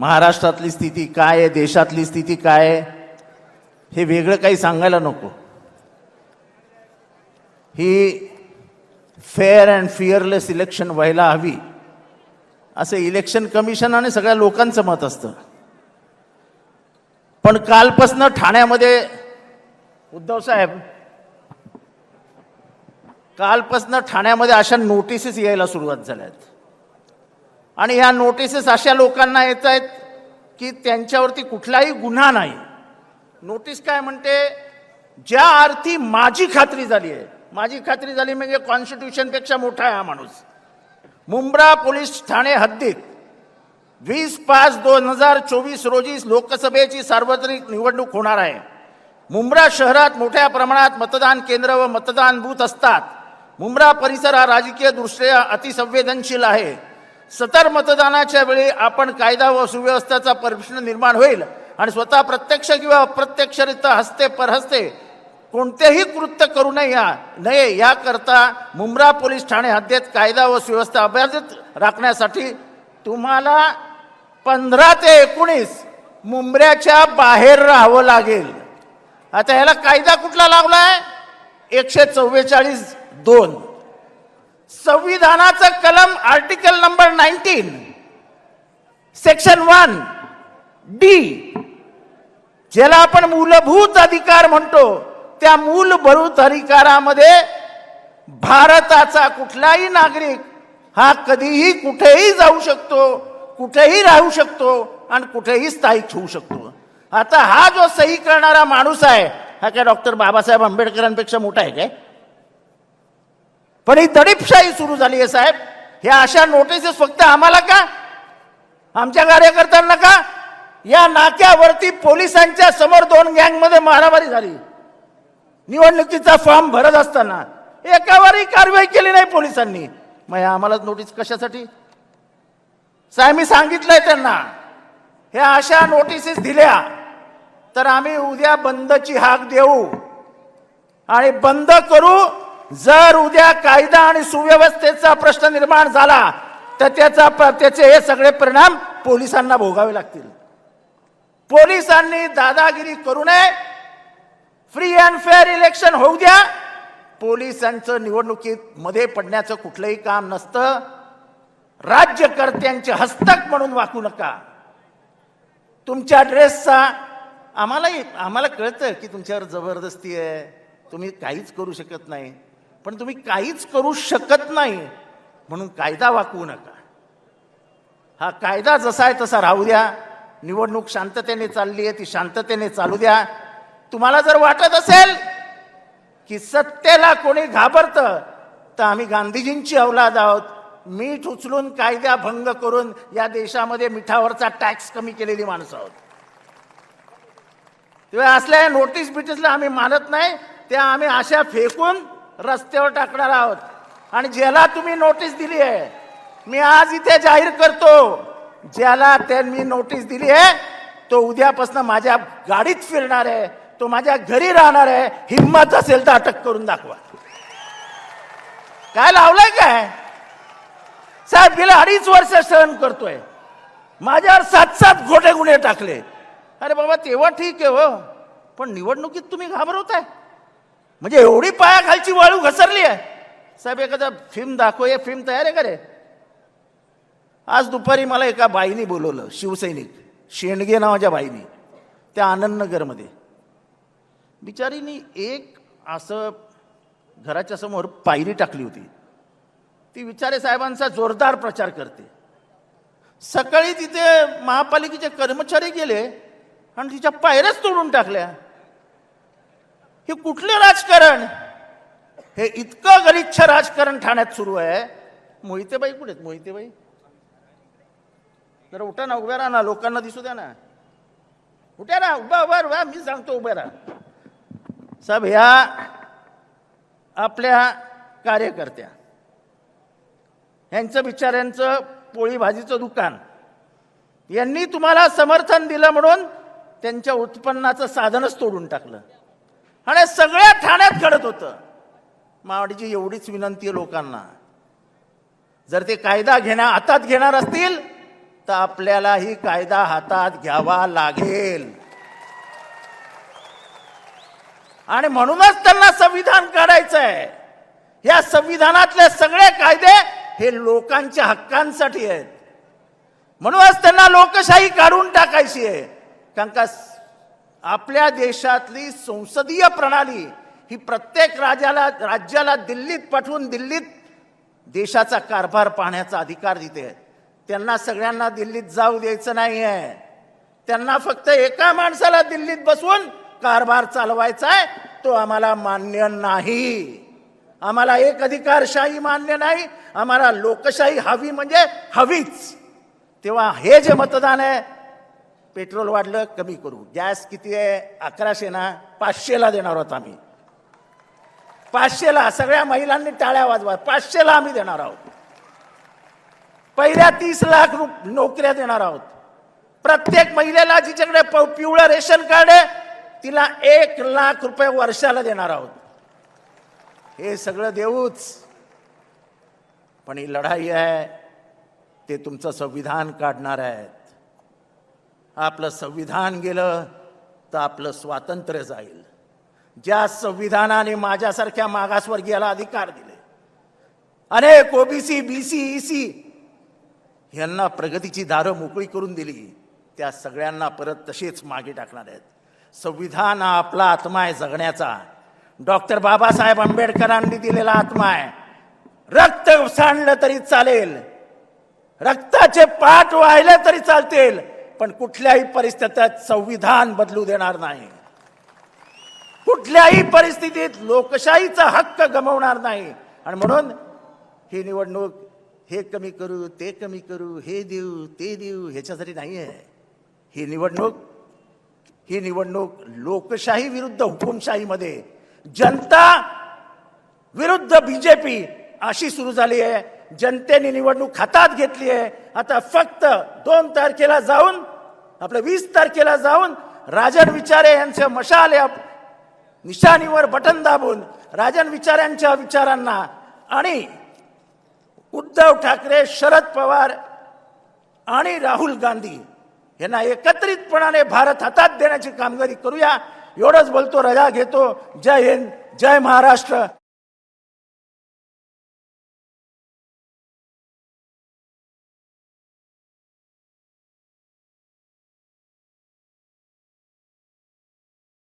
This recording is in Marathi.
महाराष्ट्रातली स्थिती काय आहे? देशातली स्थिती काय आहे? हे वेगळं काही सांगायला नको. ही फेअर अँड फिअरलेस इलेक्शन व्हायला हवी. असं इलेक्शन कमिशन आणि सगळ्या लोकांचं मत असतं. पण कालपासनं ठाण्यामध्ये उद्धव साहेब कालपासनं ठाण्यामध्ये अशा नोटिसेस यायला सुरुवात झाल्या आहेत आणि ह्या नोटिसेस अशा लोकांना येत आहेत की त्यांच्यावरती कुठलाही गुन्हा नाही. नोटीस काय म्हणते? ज्या अर्थी माझी खात्री झाली आहे माझी खात्री झाली म्हणजे कॉन्स्टिट्यूशनपेक्षा मोठा आहे हा माणूस. मुंब्रा पोलीस ठाणे हद्दीत वीस पाच दोन हजार चोवीस रोजी लोकसभेची सार्वत्रिक निवडणूक होणार आहे. मुंब्रा शहरात मोठ्या प्रमाणात मतदान केंद्र व मतदान बूथ असतात. मुंब्रा परिसर हा राजकीय दृष्ट्या अतिसंवेदनशील आहे. सतर मतदानाच्या वेळी आपण कायदा व सुव्यवस्थेचा प्रश्न निर्माण होईल आणि स्वतः प्रत्यक्ष किंवा अप्रत्यक्षरित्या हस्ते परहस्ते कोणतेही कृत्य करू नये या नये याकरता मुंब्रा पोलीस ठाणे हद्दीत कायदा व सुव्यवस्था अभ्यासित राखण्यासाठी तुम्हाला पंधरा ते एकोणीस मुंबऱ्याच्या बाहेर राहावं लागेल. आता ह्याला कायदा कुठला लावलाय? एकशे चव्वेचाळीस दोन. संविधानाचं कलम article number nineteen section one D ज्याला आपण मूलभूत अधिकार म्हणतो त्या मूलभूत अधिकारामध्ये भारताचा कुठलाही नागरिक हा कधीही कुठेही जाऊ शकतो कुठेही राहू शकतो आणि कुठेही स्थायिक होऊ शकतो. आता हा जो सही करणारा माणूस आहे हा काय डॉक्टर बाबासाहेब आंबेडकरांपेक्षा मोठा आहे काय? पण ही दडीपशाही सुरू झाली आहे साहेब. ह्या अशा नोटिसेस फक्त आम्हाला का? आमच्या कार्यकर्त्यांना का? या नाक्यावरती पोलिसांच्या समोर दोन गँगमध्ये मारामारी झाली. निवडणुकीचा फॉर्म भरत असताना एकावरही कारवाई केली नाही पोलिसांनी. मग ह्या आम्हाला नोटीस कशासाठी? साहेब मी सांगितलंय त्यांना. ह्या अशा नोटिसेस दिल्या तर आम्ही उद्या बंदची हाक देऊ आणि बंद करू जर उद्या कायदा आणि सुव्यवस्थेचा प्रश्न निर्माण झाला तर त्याचा त्याचे हे सगळे परिणाम पोलिसांना भोगावे लागतील. पोलिसांनी दादागिरी करू नये. फ्री अँड फेअर इलेक्शन होऊ द्या. पोलिसांचं निवडणुकीत मध्ये पडण्याचं कुठलंही काम नसतं. राज्यकर्त्यांचे हस्तक म्हणून वाकू नका. तुमच्या ड्रेसचा आम्हालाही आम्हाला कळतं की तुमच्यावर जबरदस्ती आहे. तुम्ही काहीच करू शकत नाही. पण तुम्ही काहीच करू शकत नाही. म्हणून कायदा वाकवू नका. हा कायदा जसा आहे तसा राहू द्या. निवडणूक शांततेने चालली आहे ती शांततेने चालू द्या. तुम्हाला जर वाटत असेल की सत्तेला कोणी घाबरतं तर आम्ही गांधीजींची अवलाद आहोत. मीठ उचलून कायदा भंग करून या देशामध्ये मिठावरचा टॅक्स कमी केलेली माणसं आहोत. तेव्हा असल्या नोटीस बिटीसला आम्ही मानत नाही त्या आम्ही अशा फेकून रस्त्यावर टाकणार आहोत. आणि ज्याला तुम्ही नोटीस दिली आहे मी आज इथे जाहीर करतो ज्याला त्यांनी नोटीस दिली आहे तो उद्यापासून माझ्या गाडीत फिरणार आहे तो माझ्या घरी राहणार आहे हिंमत असेल तर अटक करून दाखवा. काय लावलंय काय? साहेब गेले अडीच वर्ष सहन करतोय. माझ्यावर सात सात खोटे गुन्हे टाकले. अरे बाबा तेव्हा ठीक आहे हो पण निवडणुकीत तुम्ही घाबरवताय. म्हणजे एवढी पायाखालची वाळू घसरली आहे. साहेब एखादा फिल्म दाखव हे फिल्म तयार आहे का रे? आज दुपारी मला एका बाईनी बोलवलं शिवसैनिक शेंडगे नावाच्या बाईनी त्या आनंदनगरमध्ये. बिचारीनी एक असं घराच्या समोर पायरी टाकली होती. ती विचारे साहेबांचा जोरदार प्रचार करते. सकाळी तिथे महापालिकेचे कर्मचारी गेले आणि तिच्या पायऱ्याच तोडून टाकल्या. हे कुठले राजकारण? हे इतकं गलिच्छ राजकारण ठाण्यात सुरू आहे. मोहितेबाई कुठे आहेत? मोहितेबाई? जरा उठा ना उभ्या राहा ना. लोकांना दिसू द्या ना. उठ्या ना. उभा उभा उभा. मी सांगतो उभ्या राहा. साहेब ह्या आपल्या कार्यकर्त्या ह्यांचं बिचाऱ्यांचं पोळी भाजीचं दुकान यांनी तुम्हाला समर्थन दिलं म्हणून त्यांच्या उत्पन्नाचं साधनच तोडून टाकलं. आणि सगळ्या ठाण्यात घडत होतं. मावडीची एवढीच विनंती आहे लोकांना. जर ते कायदा घेण्या हातात घेणार असतील तर आपल्यालाही कायदा हातात घ्यावा लागेल. आणि म्हणूनच त्यांना संविधान काढायचं आहे या संविधानातले सगळे कायदे हे लोकांच्या हक्कांसाठी आहेत. म्हणूनच त्यांना लोकशाही काढून टाकायची आहे. कारण का आपल्या देशातली संसदीय प्रणाली ही प्रत्येक राज्याला राज्याला दिल्लीत पाठवून दिल्लीत देशाचा कारभार पाहण्याचा अधिकार देते. त्यांना सगळ्यांना दिल्लीत जाऊ द्यायचं नाही आहे त्यांना फक्त एका माणसाला दिल्लीत बसवून कारभार चालवायचा आहे तो आम्हाला मान्य नाही. आम्हाला एक अधिकारशाही मान्य नाही आम्हाला लोकशाही हवी म्हणजे हवीच. तेव्हा हे जे मतदान आहे पेट्रोल वाढलं कमी करू. गॅस किती आहे? अकराशे ना पाचशेला देणार आहोत आम्ही. पाचशेला सगळ्या महिलांनी टाळ्या वाजवा. पाचशेला आम्ही देणार आहोत. पहिल्या तीस लाख रुप नोकऱ्या देणार आहोत. प्रत्येक महिलेला जिच्याकडे पिवळं रेशन कार्ड आहे तिला एक लाख रुपये वर्षाला देणार आहोत. हे सगळं देऊच. पण ही लढाई आहे ते तुमचं संविधान काढणार आहे आपलं संविधान गेलं तर आपलं स्वातंत्र्य जाईल. ज्या संविधानाने माझ्यासारख्या मागासवर्गीयाला अधिकार दिले अनेक ओबीसी बीसी ईसी यांना प्रगतीची दारं मोकळी करून दिली त्या सगळ्यांना परत तसेच मागे टाकणार आहेत. संविधान हा आपला आत्मा आहे जगण्याचा. डॉक्टर बाबासाहेब आंबेडकरांनी दिलेला आत्मा आहे. रक्त सांडलं तरी चालेल. रक्ताचे पाठ वाहिले तरी चालतील. पण कुठल्याही परिस्थितीत संविधान बदलू देणार नाही. कुठल्याही परिस्थितीत लोकशाहीचा हक्क गमावणार नाही. आणि म्हणून ही निवडणूक हे कमी करू ते कमी करू हे देऊ ते देऊ ह्याच्यासाठी नाही आहे ही निवडणूक ही निवडणूक लोकशाही विरुद्ध हुकुमशाहीमध्ये जनता विरुद्ध बीजेपी अशी सुरू झाली आहे. जनतेने निवडणूक हातात घेतली आहे. आता फक्त दोन तारखेला जाऊन आपलं वीस तारखेला जाऊन राजन विचारे यांचे मशाल या निशाणीवर बटन दाबून राजन विचारांच्या विचारांना आणि उद्धव ठाकरे शरद पवार आणि राहुल गांधी यांना एकत्रितपणाने भारत हातात देण्याची कामगिरी करूया. एवढंच बोलतो रजा घेतो. जय हिंद जय महाराष्ट्र.